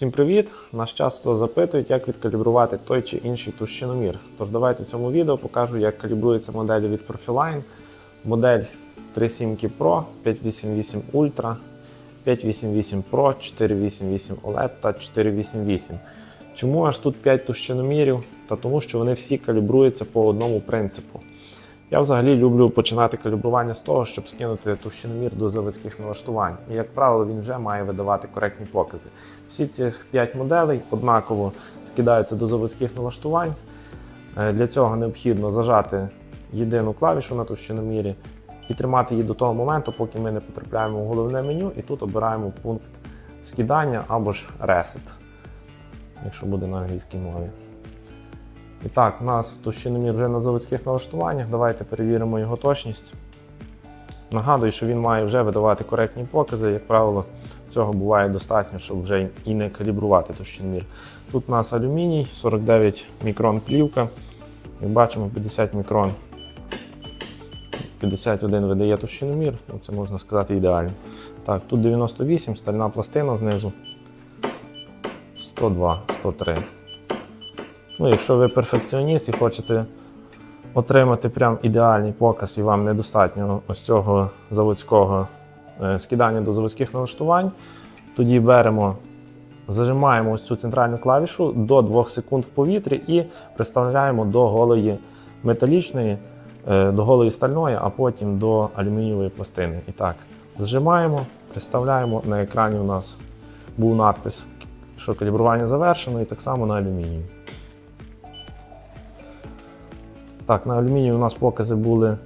Всім привіт! Нас часто запитують, як відкалібрувати той чи інший товщиномір. Тож давайте в цьому відео покажу, як калібрується модель від Profiline. Модель 3.7 Pro, 588 Ultra, 588 Pro, 488 OLED та 488. Чому аж тут 5 товщиномірів? Та тому, що вони всі калібруються по одному принципу. Я взагалі люблю починати калібрування з того, щоб скинути товщиномір до заводських налаштувань. І, як правило, він вже має видавати коректні покази. Всі цих 5 моделей однаково скидаються до заводських налаштувань. Е, Для цього необхідно зажати єдину клавішу на товщиномірі і тримати її до того моменту, поки ми не потрапляємо в головне меню, і тут обираємо пункт скидання або ж Reset, якщо буде на англійській мові. І так, у нас товщиномір вже на заводських налаштуваннях. Давайте перевіримо його точність. Нагадую, що він має вже видавати коректні покази. Як правило, цього буває достатньо, щоб вже і не калібрувати товщиномір. Тут у нас алюміній, 49 мікрон плівка. Як бачимо, 50 мікрон. 51 видає товщиномір, ну, це можна сказати ідеально. Так, тут 98, стальна пластина знизу. 102, 103. Ну, якщо ви перфекціоніст і хочете отримати прям ідеальний показ, і вам недостатньо ось цього заводського е, скидання до заводських налаштувань, тоді беремо, зажимаємо ось цю центральну клавішу до 2 секунд в повітрі і приставляємо до голої металічної, е, до голої стальної, а потім до алюмінієвої пластини. І так, зажимаємо, приставляємо. На екрані у нас був надпис, що калібрування завершено, і так само на алюмінію. Так, на алюмінії у нас покази були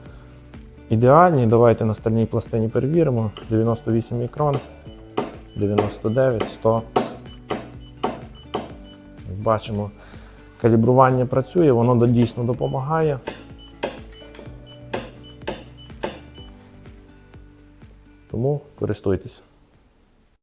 ідеальні. Давайте на стальній пластині перевіримо. 98 мікрон, 99, 100. Як Бачимо, калібрування працює, воно дійсно допомагає. Тому користуйтесь.